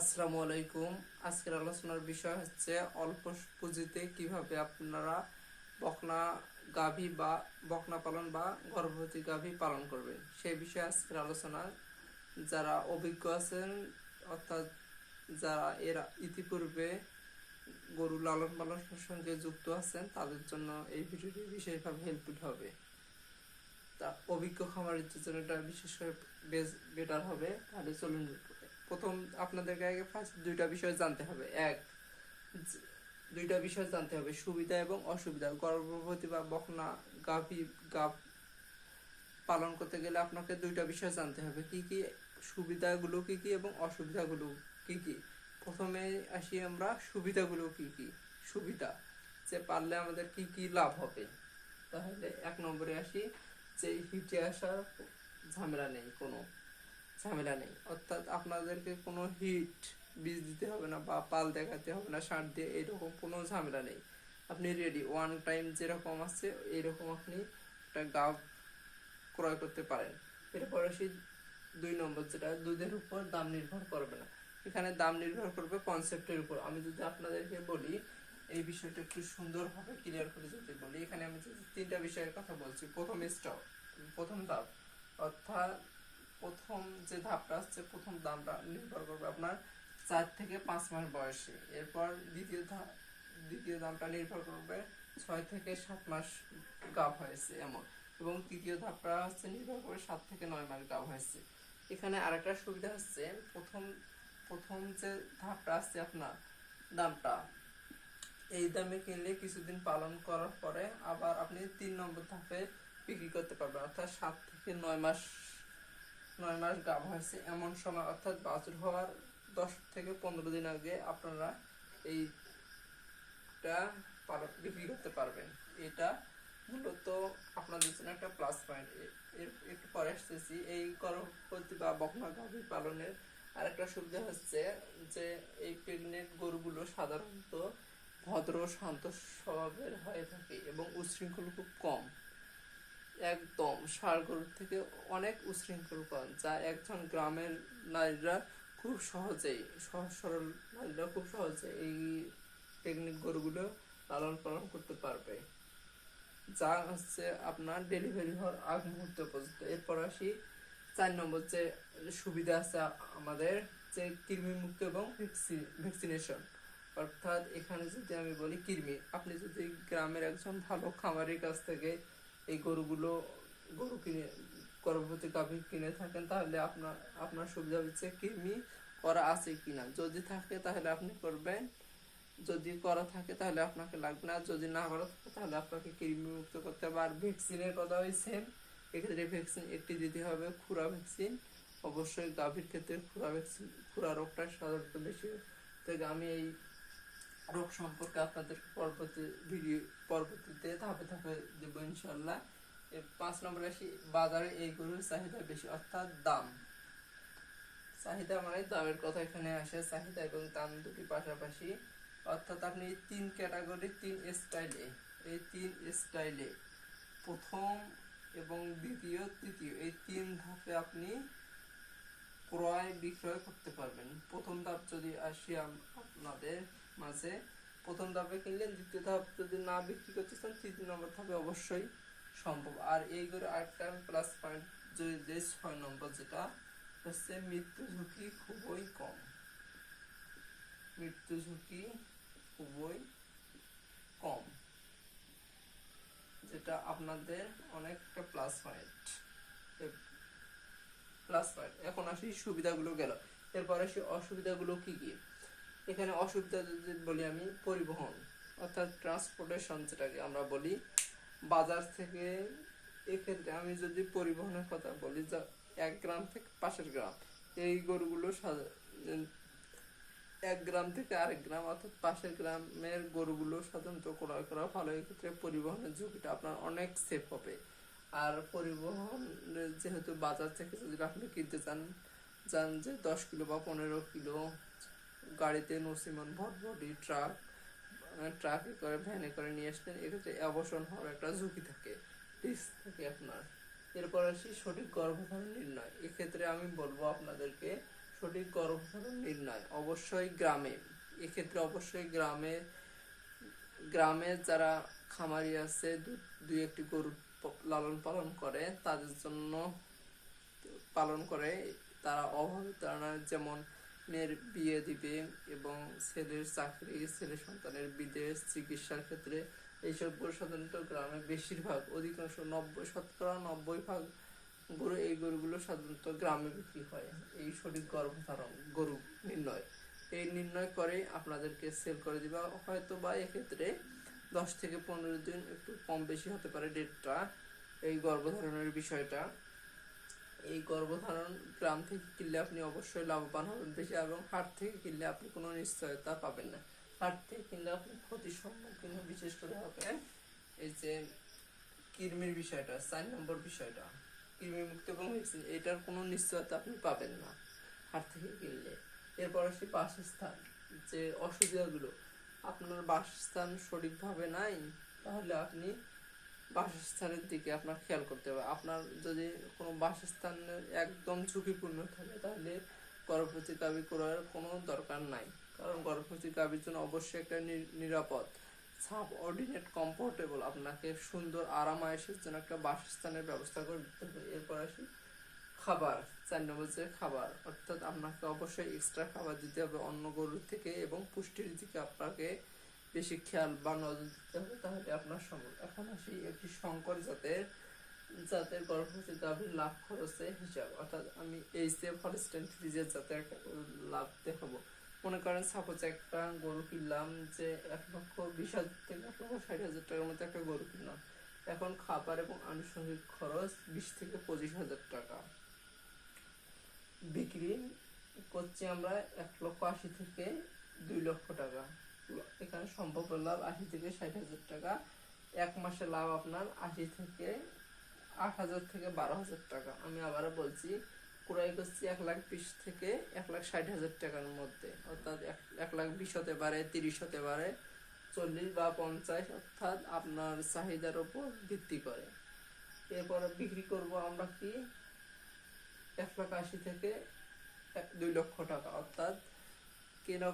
আসসালামু আলাইকুম। আজকের আলোচনার বিষয় হচ্ছে অল্প পুঁজিতে কীভাবে আপনারা বকনা গাভী বা বকনা পালন বা গর্ভবতী গাভী পালন করবেন। সেই বিষয়ে আজকের আলোচনা যারা অভিজ্ঞ আছেন, অর্থাৎ যারা এর ইতিপূর্বে গরু লালন পালনের সঙ্গে যুক্ত আছেন, তাদের জন্য এই ভিডিওটি বিশেষভাবে হেল্পফুল হবে। তা অভিজ্ঞ খামারিদের জন্য এটা বিশেষ করে বেশ বেটার হবে। তাহলে চলুন প্রথম আপনাদেরকে আগে ফার্স্ট দুইটা বিষয় জানতে হবে। এক দুইটা বিষয় জানতে হবে, সুবিধা এবং অসুবিধা। গর্ভবতী বা বকনা গাভী, গাভ পালন করতে গেলে আপনাকে দুইটা বিষয় জানতে হবে। কি কি সুবিধাগুলো কি কি এবং অসুবিধাগুলো কি কি? প্রথমে আসি আমরা সুবিধাগুলো কি কি? সুবিধা, যে পারলে আমাদের কি কি লাভ হবে? তাহলে এক নম্বরে আসি যে হিটে আসার ঝামেলা নেই কোনো। ঝামেলা নেই। অর্থাৎ আপনাদেরকে কোনো হিট বীজ দিতে হবে না বা পাল দেখাতে হবে না, সার দিয়ে এরকম কোনো ঝামেলা নেই। আপনি রেডি ওয়ান টাইম যেরকম আছে, এরকম আপনি একটা গাব ক্রয় করতে পারেন। এরপর আসি দুই নম্বর, যেটা দুধের উপর দাম নির্ভর করবে না। এখানে দাম নির্ভর করবে কনসেপ্টের উপর। আমি যদি আপনাদেরকে বলি, এই বিষয়টা একটু সুন্দরভাবে ক্লিয়ার করে যদি বলি, এখানে আমি তিনটা বিষয়ের কথা বলছি। প্রথম স্টক প্রথম ধাপ, অর্থাৎ প্রথম যে ধাপটা হচ্ছে প্রথম দামটা নির্ভর করবে আপনার চার থেকে পাঁচ মাস বয়সে। এরপর দ্বিতীয় ধাপ, দ্বিতীয় দামটা নির্ভর করবে ছয় থেকে সাত মাস গাভ হয়েছে এমন। এবং তৃতীয় ধাপটা হচ্ছে নির্ভর করে সাত থেকে নয় মাস গাভ হয়েছে। এখানে আরেকটা সুবিধা হচ্ছে প্রথম প্রথম যে ধাপটা আসছে আপনার দামটা, এই দামে কিনলে কিছুদিন পালন করার পরে আবার আপনি তিন নম্বর ধাপে বিক্রি করতে পারবেন। অর্থাৎ সাত থেকে নয় মাস নয় মাস গাভ হয়েছে এমন সময় অর্থাৎ বাছুর হওয়ার দশ থেকে পনেরো দিন আগে আপনারা এইটা বিক্রি করতে পারবেন। এটা মূলত আপনাদের জন্য একটা প্লাস পয়েন্ট একটু পরে আসতেছি। এই গর্ভবতী বা বকনা গাভী পালনের আরেকটা সুবিধা হচ্ছে যে এই প্রেগনেন্ট গরুগুলো সাধারণত ভদ্র, শান্ত স্বভাবের হয়ে থাকে এবং উচ্ছৃঙ্খল খুব কম। একদম ষাড় গরুর থেকে অনেক উচ্ছৃঙ্খল কম যা একজন গ্রামের নারীরা খুব সহজেই, সহজ সরল নারীরা খুব সহজে এই টেকনিক গরুগুলো লালন পালন করতে পারবে। যা হচ্ছে আপনার ডেলিভারি হওয়ার আগ মুহূর্ত পর্যন্ত। এরপর আসি, চার নম্বর যে সুবিধা আছে আমাদের, যে কৃমি মুক্ত এবং ভ্যাকসিনেশন অর্থাৎ এখানে যদি আমি বলি কৃমি, আপনি যদি গ্রামের একজন ভালো খামারের কাছ থেকে এই গরুগুলো গরু কিনে, গর্ভবতী গাভী কিনে থাকেন, তাহলে আপনার আপনার সুবিধা হচ্ছে কৃমি করা আছে কিনা? যদি থাকে তাহলে আপনি করবেন। যদি করা থাকে তাহলে আপনাকে লাগবে না। যদি না করা থাকে তাহলে আপনাকে কৃমি মুক্ত করতে হবে। আর ভ্যাকসিনের কথা হয়েছে এক্ষেত্রে ভ্যাকসিন একটি দিতে হবে খুরা ভ্যাকসিন। অবশ্যই গাভীর ক্ষেত্রে খুরা ভ্যাকসিন, খুরা রোগটা সাধারণত বেশি। থেকে আমি এই রোগ সম্পর্কে আপনাদের পরবর্তী ভিডিও পরবর্তীতে ধাপে ধাপে দেবো ইনশাল্লাহ পাঁচ নম্বরে আসি বাজারে এই গরুর চাহিদা বেশি, অর্থাৎ দাম। চাহিদা মানে দামের কথা এখানে আসে, চাহিদা এবং দাম দুটি পাশাপাশি। অর্থাৎ আপনি তিন ক্যাটাগরি, তিন স্টাইলে, এই তিন স্টাইলে প্রথম এবং দ্বিতীয়, তৃতীয়, এই তিন ধাপে আপনি ক্রয় বিক্রয় করতে পারবেন। প্রথম ধাপ যদি আসি আপনাদের মাঝে। প্রথম ধাপে কিনলেন দ্বিতীয় ধাপ যদি না বিক্রি করতে চান, তৃতীয় নম্বর ধাপে অবশ্যই সম্ভব। আর এই করে আরেকটা প্লাস পয়েন্ট দেয় ছয় নম্বর যেটা, হচ্ছে মৃত্যু ঝুঁকি খুবই কম। মৃত্যু ঝুঁকি খুবই কম। যেটা আপনাদের অনেকটা প্লাস পয়েন্ট প্লাস পয়েন্ট এখন আসি সুবিধাগুলো গেল। এরপর আসি অসুবিধাগুলো কি কি? এখানে অসুবিধা যদি বলি আমি, পরিবহন, অর্থাৎ ট্রান্সপোর্টেশন যেটাকে আমরা বলি, বাজার থেকে এক্ষেত্রে আমি যদি পরিবহনের কথা বলি, যা এক গ্রাম থেকে পাশের গ্রাম, এই গরুগুলো এক গ্রাম থেকে আরেক গ্রাম, অর্থাৎ পাশের গ্রামের গরুগুলো সাধারণত ক্রয় করা ভালো এক্ষেত্রে পরিবহনের ঝুঁকিটা আপনার অনেক সেফ হবে। আর পরিবহন যেহেতু বাজার থেকে যদি আপনি কিনতে চান চান যে দশ কিলো বা পনেরো কিলো গাড়িতে নসিমন ভটভটি ট্রাক ট্রাকে করে, ভ্যানে করে নিয়ে আসতেন এক্ষেত্রে অবসন হওয়ার একটা ঝুঁকি থাকে রিস্ক থাকে আপনার। এরপর আসি, সঠিক গর্ভধারণ নির্ণয়। এক্ষেত্রে আমি বলব আপনাদেরকে, সঠিক গর্ভধারণ নির্ণয়। অবশ্যই গ্রামে, এক্ষেত্রে অবশ্যই গ্রামে গ্রামে যারা খামারি আছে দুই একটি গরু লালন পালন করে, তাদের জন্য পালন করে, তারা অভাবে তারা যেমন মেয়ের বিয়ে দিবে এবং ছেলের চাকরি, ছেলে সন্তানের বিদেশ চিকিৎসার ক্ষেত্রে এইসব গরু সাধারণত গ্রামে বেশিরভাগ, অধিকাংশ নব্বই, শতকরা নব্বই ভাগ গরু এই গরুগুলো সাধারণত গ্রামে বিক্রি হয়। এই সঠিক গর্ভধারণ গরু নির্ণয়, এই নির্ণয় করে আপনাদেরকে সেল করে দিবা। হয়তো বা এক্ষেত্রে দশ থেকে পনেরো দিন একটু কম বেশি হতে পারে ডেটটা, এই গর্ভধারণের বিষয়টা। এই গর্ভধারণ গ্রাম থেকে কিনলে আপনি অবশ্যই লাভবান হবেন বেশি, এবং হাট থেকে কিনলে আপনি কোনো নিশ্চয়তা পাবেন না। হাট থেকে কিনলে আপনি ক্ষতির সম্মুখীন বিশেষ করে হবেন এই যে কৃমির বিষয়টা, চার নম্বর বিষয়টা, কৃমি মুক্ত এবং ভ্যাকসিন এটার কোনো নিশ্চয়তা আপনি পাবেন না হাট থেকে কিনলে। এরপর আসি বাসস্থান, যে অসুবিধাগুলো আপনার বাসস্থান সঠিকভাবে নাই, তাহলে আপনি বাসস্থানের দিকে আপনার খেয়াল করতে হবে। আপনার যদি কোনো বাসস্থান একদম ঝুঁকিপূর্ণ থাকে, তাহলে গর্ভবতী গাভী করার কোনো দরকার নাই। কারণ গর্ভবতী গাভীর জন্য অবশ্যই একটা নিরাপদ, সাব অর্ডিনেট, কমফোর্টেবল, আপনাকে সুন্দর আরাম আয়েসের জন্য একটা বাসস্থানের ব্যবস্থা করে দিতে হবে। এরপর আসি খাবার, চার নম্বর যে খাবার, অর্থাৎ আপনাকে অবশ্যই এক্সট্রা খাবার দিতে হবে অন্য গরুর থেকে এবং পুষ্টির দিকে আপনাকে বেশি খেয়াল বা নজর দিতে হবে, তাহলে আপনার সম্ভব এখন আসি একটি সংকর জাতের জাতের গর্ভবতী গাভীর লাভ খরচে হিসাব, অর্থাৎ আমি এই যে ফরেস্টেন ফ্রিজের জাতের একটা লাভ দেখাবো। মনে করেন সাপোজ একটা গরু কিনলাম যে এক লক্ষ বিশ হাজার থেকে এক লক্ষ ষাট হাজার টাকার মতো একটা গরু কিনলাম। এখন খাবার এবং আনুষঙ্গিক খরচ বিশ থেকে পঁচিশ হাজার টাকা। বিক্রি করছি আমরা এক লক্ষ আশি থেকে দুই লক্ষ টাকা। এখানে সম্ভব লাভ আশি থেকে ষাট হাজার টাকা। এক মাসে লাভ আপনার আশি থেকে আট হাজার থেকে বারো হাজার টাকা। আমি আবারও বলছি ক্রয় করছি এক লাখ বিশ থেকে এক লাখ ষাট হাজার টাকার মধ্যে। অর্থাৎ এক- লাখ বিশ হতে পারে, তিরিশ হতে পারে, চল্লিশ বা পঞ্চাশ, অর্থাৎ আপনার চাহিদার উপর ভিত্তি করে। এরপরে বিক্রি করব আমরা কি? এক লাখ আশি থেকে দুই লক্ষ টাকা। অর্থাৎ কেন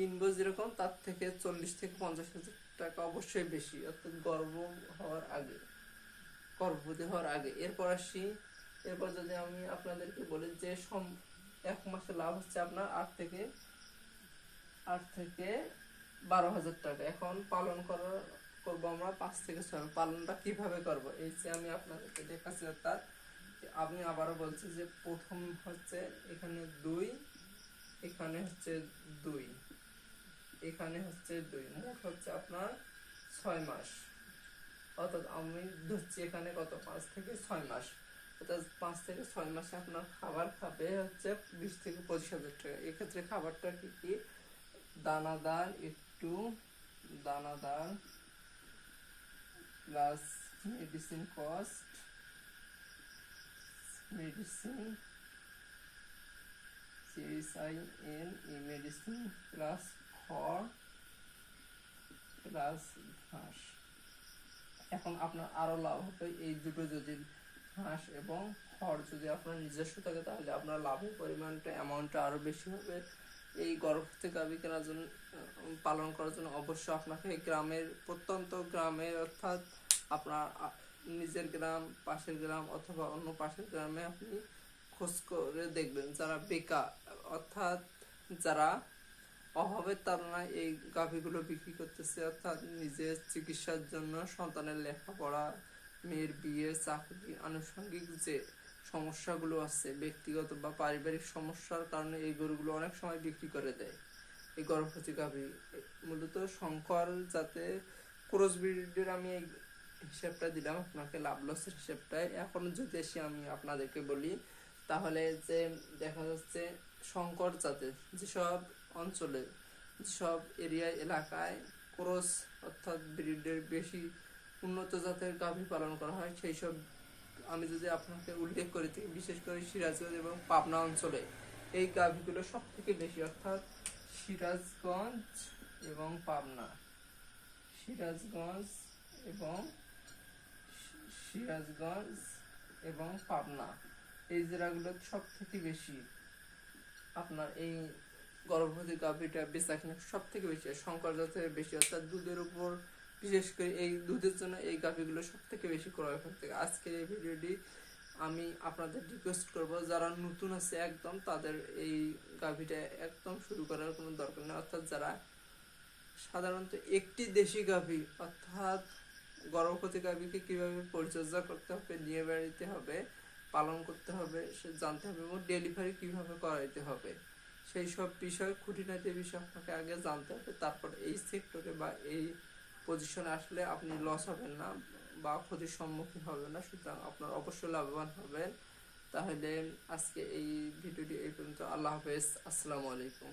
কিনবো যেরকম, তার থেকে চল্লিশ থেকে পঞ্চাশ হাজার টাকা অবশ্যই বেশি, অর্থাৎ গর্ভ হওয়ার আগে, গর্ভবতী হওয়ার আগে। এরপর আসি, এরপর যদি আমি আপনাদেরকে বলি যে সম, এক মাসে লাভ হচ্ছে আপনার আট থেকে আট থেকে বারো হাজার টাকা। এখন পালন করার, করব আমরা পাঁচ থেকে ছয় পালনটা কীভাবে করব? এই যে আমি আপনাদেরকে দেখাচ্ছি অর্থাৎ আমি আবারও বলছি যে প্রথম হচ্ছে এখানে দুই, এখানে হচ্ছে দুই। এখানে হচ্ছে দুই মোট হচ্ছে আপনার ছয় মাস। অর্থাৎ আমি ধরছি এখানে কত পাঁচ থেকে ছয় মাস। অর্থাৎ পাঁচ থেকে ছয় মাসে আপনার খাবার খাবে হচ্ছে বিশ থেকে পঁচিশ হাজার টাকা। এক্ষেত্রে খাবারটা কি কি? দানাদার একটু, দানাদার প্লাস মেডিসিন কস্ট মেডিসিন সিএসআই এন মেডিসিন প্লাস খড় প্লাস ঘাস এখন আপনার আরও লাভ হবে এই দুটো যদি হাঁস এবং খড় যদি আপনার নিজস্ব থাকে, তাহলে আপনার লাভের পরিমাণটা অ্যামাউন্টটা আরও বেশি হবে। এই গর্ভবতী গাভী কেনার জন্য পালন করার জন্য অবশ্যই আপনাকে গ্রামের, প্রত্যন্ত গ্রামে অর্থাৎ আপনার নিজের গ্রাম, পাশের গ্রাম অথবা অন্য পাশের গ্রামে আপনি খোঁজ করে দেখবেন। যারা বেকার, অর্থাৎ যারা অভাবের তাড়নায় এই গাভীগুলো বিক্রি করতেছে, অর্থাৎ নিজের চিকিৎসার জন্য সন্তানের লেখাপড়া, মেয়ের বিয়ে চাকরি, আনুষঙ্গিক যে সমস্যাগুলো আছে, ব্যক্তিগত বা পারিবারিক সমস্যার কারণে এই গরুগুলো অনেক সময় বিক্রি করে দেয়। এই গর্ভবতী গাভী, মূলত শঙ্কর যাতে ক্রস ব্রিডের আমি এই হিসাবটা দিলাম, আপনাকে লাভ লসের হিসাবটাই। এখন যদি এসে আমি আপনাদেরকে বলি, তাহলে যে দেখা যাচ্ছে শঙ্কর জাতের যেসব অঞ্চলে যেসব এরিয়া এলাকায় ক্রস অর্থাৎ ব্রিডের বেশি উন্নত জাতের গাভী পালন করা হয় সেই সব আমি যদি আপনাকে উল্লেখ করি থাকি, বিশেষ করে সিরাজগঞ্জ এবং পাবনা অঞ্চলে এই গাভীগুলো সব থেকে বেশি অর্থাৎ সিরাজগঞ্জ এবং পাবনা। সিরাজগঞ্জ এবং সিরাজগঞ্জ এবং পাবনা এই জেলাগুলো সব থেকে বেশি। আপনার এই গর্ভবতী গাভীটা বেচা কিনা সব থেকে বেশি। শঙ্কর জাতের বেশি, অর্থাৎ দুধের উপর, বিশেষ করে এই দুধের জন্য এই গাভীগুলো সব থেকে বেশি ক্রয় করতে। আজকের এই ভিডিওটি আমি আপনাদের রিকোয়েস্ট করব, যারা নতুন আছে একদম, তাদের এই গাভীটা একদম শুরু করার কোনো দরকার নেই অর্থাৎ যারা সাধারণত একটি দেশি গাভী, অর্থাৎ গর্ভবতী গাভীকে কীভাবে পরিচর্যা করতে হবে, নিয়ে বেড়াইতে হবে পালন করতে হবে, সে জানতে হবে এবং ডেলিভারি কীভাবে করাইতে হবে। সেই সব বিষয় খুঁটিনাটি বিষয় আপনাকে আগে জানতে হবে, তারপর এই সেক্টরে বা এই পজিশনে আসলে আপনি লস হবেন না বা ক্ষতির সম্মুখীন হবেন না, সুতরাং আপনার অবশ্যই লাভবান হবেন। তাহলে আজকে এই ভিডিওটি এই পর্যন্ত। আল্লাহ হাফেজ। আসসালামু আলাইকুম।